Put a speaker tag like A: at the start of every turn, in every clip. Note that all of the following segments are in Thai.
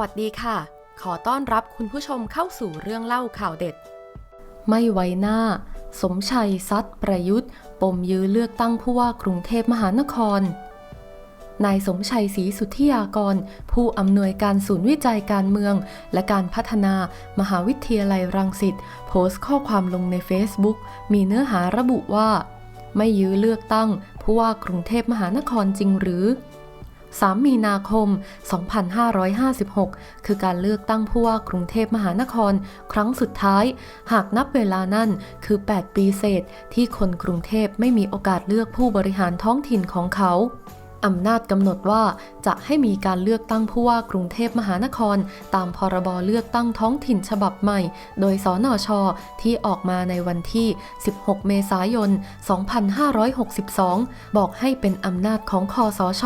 A: วัสดีค่ะ ขอต้อนรับคุณผู้ชมเข้าสู่เรื่องเล่าข่าวเด็ด ไม่ไว้หน้า สมชัยซัดประยุทธ์ ปมยื้อเลือกตั้งผู้ว่ากรุงเทพมหานครนายสมชัยศรีสุทธิยากร ผู้อำนวยการศูนย์วิจัยการเมือง และการพัฒนามหาวิทยาลัยรังสิตโพสต์ข้อความลงใน Facebook มีเนื้อหาระบุว่า ไม่ยื้อเลือกตั้ง ผู้ว่ากรุงเทพมหานครจริงหรือ 3 มีนาคม 2556 คือการเลือกตั้งผู้ว่ากรุงเทพมหานคร ครั้งสุดท้าย หากนับเวลานั่นคือ 8 ปีเศษที่คนกรุงเทพไม่มีโอกาสเลือกผู้บริหารท้องถิ่นของเขา อำนาจกำหนดว่าจะให้มีการเลือกตั้งผู้ว่ากรุงเทพมหานคร ตามพรบเลือกตั้งท้องถิ่นฉบับใหม่ โดยสนช ที่ออกมาในวันที่ 16 เมษายน 2562 บอกให้เป็นอำนาจของคอสช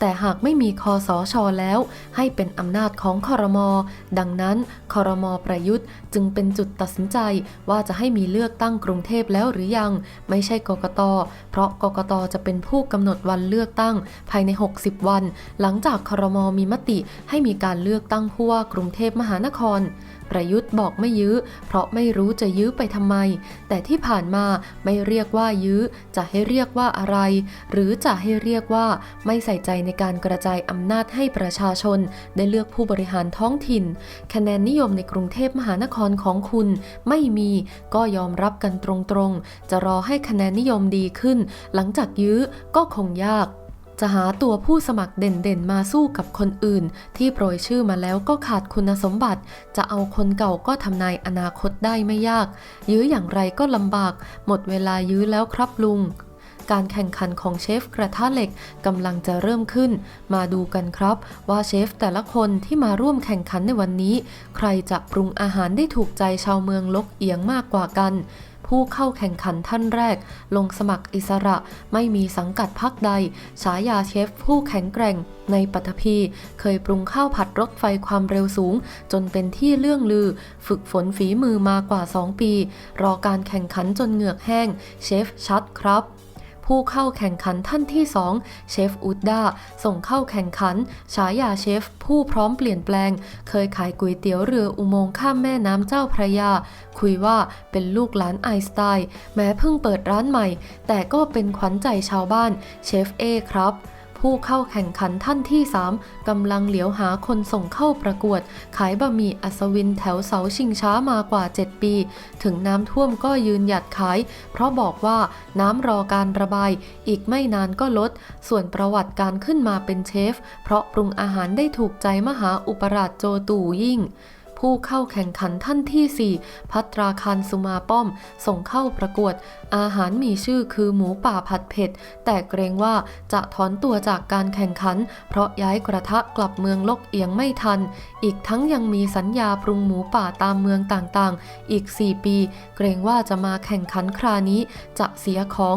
A: แต่หากไม่มีคอสช แล้ว ให้เป็นอำนาจของคอรมอดังนั้นคอรมอประยุทธ์จึงเป็นจุดตัดสินใจว่าจะให้มีเลือกตั้งกรุงเทพแล้วหรือยัง ไม่ใช่กกต เพราะกกตจะเป็นผู้กำหนดวันเลือกตั้งภายใน 60 วัน หลังจากครมมีมติให้มีการเลือกตั้งผู้ว่ากรุงเทพมหานคร ประยุทธ์บอกไม่ยื้อ เพราะไม่รู้จะยื้อไปทำไม แต่ที่ผ่านมาไม่เรียกว่ายื้อ จะให้เรียกว่าอะไร หรือจะให้เรียกว่าไม่ใส่ใจในการกระจายอำนาจให้ประชาชน ได้เลือกผู้บริหารท้องถิ่น คะแนนนิยมในกรุงเทพมหานครของคุณไม่มีก็ยอมรับกันตรงๆ จะรอให้คะแนนนิยมดีขึ้น หลังจากยื้อก็คงยาก จะหาตัวผู้สมัครเด่นๆ มาสู้กับคนอื่น ที่โปรยชื่อมาแล้วก็ขาดคุณสมบัติ จะเอาคนเก่าก็ทำนายอนาคตได้ไม่ยาก ยื้ออย่างไรก็ลำบาก หมดเวลายื้อแล้วครับลุง การแข่งขันของเชฟกระทะเหล็กกำลังจะเริ่มขึ้น มาดูกันครับว่าเชฟแต่ละคนที่มาร่วมแข่งขันในวันนี้ ใครจะปรุงอาหารได้ถูกใจชาวเมืองลกเอียงมากกว่ากัน ผู้เข้าแข่งขันท่านแรก ลงสมัครอิสระไม่มีสังกัดพักใด ฉายาเชฟผู้แข็งแกร่งในปัตภีเคยปรุงข้าวผัดรถไฟความเร็วสูง จนเป็นที่เลื่องลือ ฝึกฝนฝีมือมากว่า 2 ปี รอการแข่งขันจนเหงือกแห้ง เชฟชัดครับ ผู้เข้าแข่งขันท่านที่ 2 เชฟอุดดาส่งเข้าแข่งขัน ฉายาเชฟ ผู้พร้อมเปลี่ยนแปลง เคยขายก๋วยเตี๋ยวเรืออุโมงค์ข้ามแม่น้ำเจ้าพระยา คุยว่าเป็นลูกหลานไอสไตน์แม้เพิ่งเปิดร้านใหม่ แต่ก็เป็นขวัญใจชาวบ้านเชฟเอครับ ผู้เข้าแข่งขันท่านที่ 3 กำลังเหลียวหาคนส่งเข้าประกวด ขายบะหมี่อัศวินแถวเสาชิงช้ามากว่า 7 ปี ถึงน้ำท่วมก็ยืนหยัดขาย เพราะบอกว่าน้ำรอการระบาย อีกไม่นานก็ลด ส่วนประวัติการขึ้นมาเป็นเชฟ เพราะปรุงอาหารได้ถูกใจมหาอุปราชโจตู่ยิ่ง ผู้เข้าแข่งขันท่านที่ 4 พัตราคารสุมาป้อม ส่งเข้าประกวด อาหารมีชื่อคือหมูป่าผัดเผ็ด แต่เกรงว่าจะถอนตัวจากการแข่งขัน เพราะย้ายกระทะกลับเมืองลกเอียงไม่ทัน อีกทั้งยังมีสัญญาปรุงหมูป่าตามเมืองต่างๆ อีก 4 ปี เกรงว่าจะมาแข่งขันครานี้จะเสียของ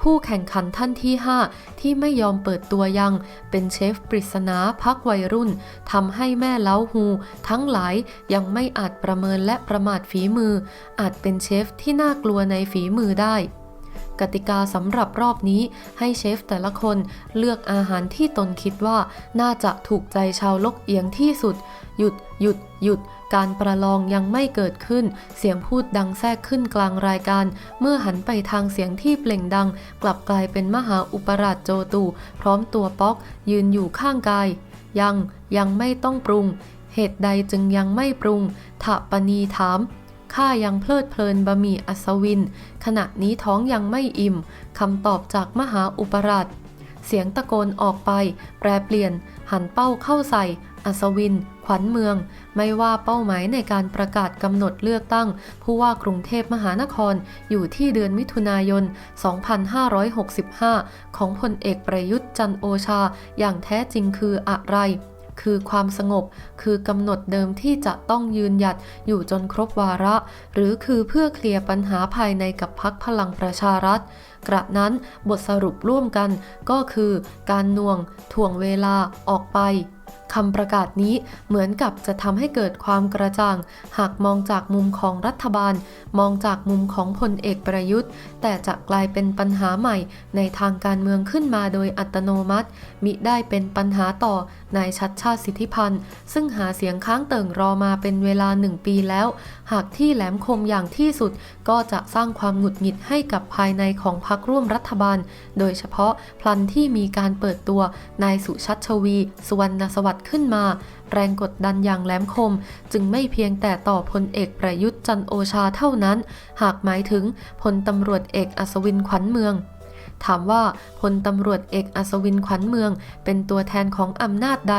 A: ผู้แข่งขันท่านที่ 5 ที่ไม่ยอมเปิดตัวยัง เป็นเชฟปริศนาพักวัยรุ่นทำให้แม่เล้าฮู ทั้งหลายยังไม่อาจประเมินและประมาทฝีมือ อาจเป็นเชฟที่น่ากลัวในฝีมือได้ กติกาสำหรับรอบนี้ให้เชฟแต่ละคนเลือกอาหารที่ตนคิดว่าน่าจะถูกใจชาวลกเอียงที่สุด หยุด หยุด หยุด การประลองยังไม่เกิดขึ้น เสียงพูดดังแทรกขึ้นกลางรายการ เมื่อหันไปทางเสียงที่เปล่งดัง กลับกลายเป็นมหาอุปราชโจตูพร้อมตัวป๊อก ยืนอยู่ข้างกาย ยัง ยังไม่ต้องปรุง เหตุใดจึงยังไม่ปรุงถะปณีถาม ข้ายังเพลิดเพลินบะหมี่อัศวิน ขณะนี้ท้องยังไม่อิ่มคำตอบจากมหาอุปราชเสียงตะโกนออกไป แปรเปลี่ยน หันเป้าเข้าใส่ อัศวิน ขวัญเมือง ไม่ว่าเป้าหมายในการประกาศกำหนดเลือกตั้ง ผู้ว่ากรุงเทพมหานครอยู่ที่เดือนมิถุนายน 2565 ของพลเอกประยุทธ์จันโอชา อย่างแท้จริงคืออะไร คือความสงบ คือกำหนดเดิมที่จะต้องยืนหยัดอยู่จนครบวาระ หรือคือเพื่อเคลียร์ปัญหาภายในกับพักพลังประชารัฐ กระนั้นบทสรุปร่วมกันก็คือการน่วง ถ่วงเวลาออกไป คำประกาศนี้เหมือนกับจะทำให้เกิดความกระจ่าง หากมองจากมุมของรัฐบาล มองจากมุมของพลเอกประยุทธ์ แต่จะกลายเป็นปัญหาใหม่ในทางการเมืองขึ้นมาโดยอัตโนมัติ มิได้เป็นปัญหาต่อนายชัดชาติสิทธิพันธ์ ซึ่งหาเสียงค้างเติ่งรอมาเป็นเวลาหนึ่งปีแล้ว หากที่แหลมคมอย่างที่สุดก็จะสร้างความหงุดหงิดให้กับภายในของพรรคร่วมรัฐบาล โดยเฉพาะพลันที่มีการเปิดตัวนายสุชัชวี สุวรรณสวัสดิ์ขึ้นมา แรงกดดันอย่างแหลมคม จึงไม่เพียงแต่ต่อพลเอกประยุทธ์จันโอชาเท่านั้น หากหมายถึงพลตำรวจเอกอัศวินขวัญเมือง ถามว่าพลตำรวจเอกอัศวินขวัญเมือง เป็นตัวแทนของอำนาจใด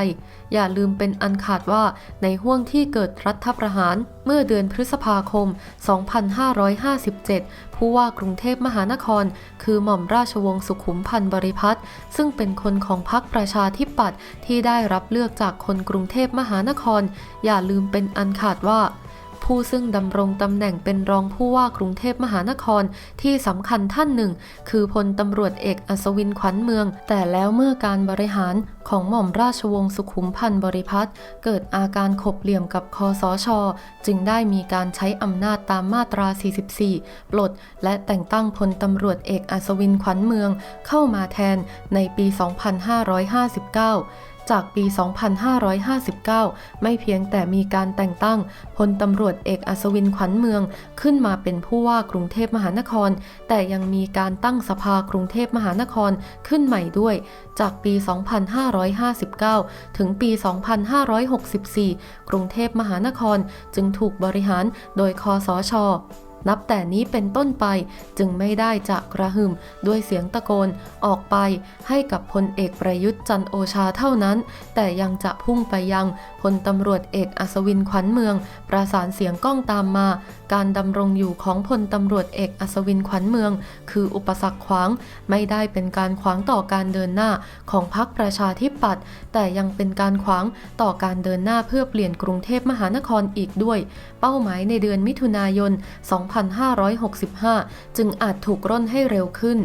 A: อย่าลืมเป็นอันขาดว่าในห่วงที่เกิดรัฐประหารเมื่อเดือนพฤษภาคม 2557 ผู้ว่ากรุงเทพมหานคร คือหม่อมราชวงศ์สุขุมพันธ์บริพัตรซึ่งเป็นคนของพรรคประชาธิปัตย์ที่ได้รับเลือกจากคนกรุงเทพมหานคร อย่าลืมเป็นอันขาดว่า ผู้ซึ่งดำรงตำแหน่งเป็นรองผู้ว่ากรุงเทพมหานครที่สำคัญท่านหนึ่ง คือพลตำรวจเอกอัศวินขวัญเมือง แต่แล้วเมื่อการบริหารของหม่อมราชวงศ์สุขุมพันธ์บริพัตรเกิดอาการขบเหลี่ยมกับคอสช จึงได้มีการใช้อำนาจตามมาตรา 44 ปลด และแต่งตั้งพลตำรวจเอกอัศวินขวัญเมืองเข้ามาแทนในปี 2559 จากปี 2559 ไม่เพียงแต่มีการแต่งตั้งพลตำรวจเอกอัศวินขวัญเมือง ขึ้นมาเป็นผู้ว่ากรุงเทพมหานคร แต่ยังมีการตั้งสภากรุงเทพมหานครขึ้นใหม่ด้วย จากปี 2559 ถึงปี 2564 กรุงเทพมหานครจึงถูกบริหารโดยคอสช นับแต่นี้เป็นต้นไปจึงไม่ได้จะกระหึ่มด้วยเสียงตะโกนออกไปให้กับพลเอกประยุทธ์จันโอชาเท่านั้น แต่ยังจะพุ่งไปยังพลตำรวจเอกอัศวินขวัญเมือง ประสานเสียงก้องตามมา การดำรงอยู่ของพลตำรวจเอกอัศวินขวัญเมือง คืออุปสรรคขวางไม่ได้เป็นการขวางต่อการเดินหน้าของพรรคประชาธิปัตย์แต่ยังเป็นการขวางต่อการเดินหน้าเพื่อเปลี่ยนกรุงเทพมหานครอีกด้วย เป้าหมายในเดือนมิถุนายน2565 จึงอาจถูกร่นให้เร็วขึ้น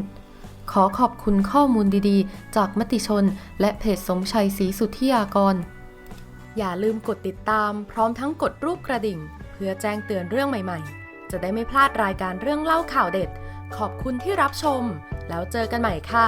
A: ขอขอบคุณข้อมูลดีๆ จากมติชน และเพจสมชัยศรีสุทธิยากร อย่าลืมกดติดตามพร้อมทั้งกดรูปกระดิ่ง เพื่อแจ้งเตือนเรื่องใหม่ๆ จะได้ไม่พลาดรายการเรื่องเล่าข่าวเด็ด ขอบคุณที่รับชม แล้วเจอกันใหม่ค่ะ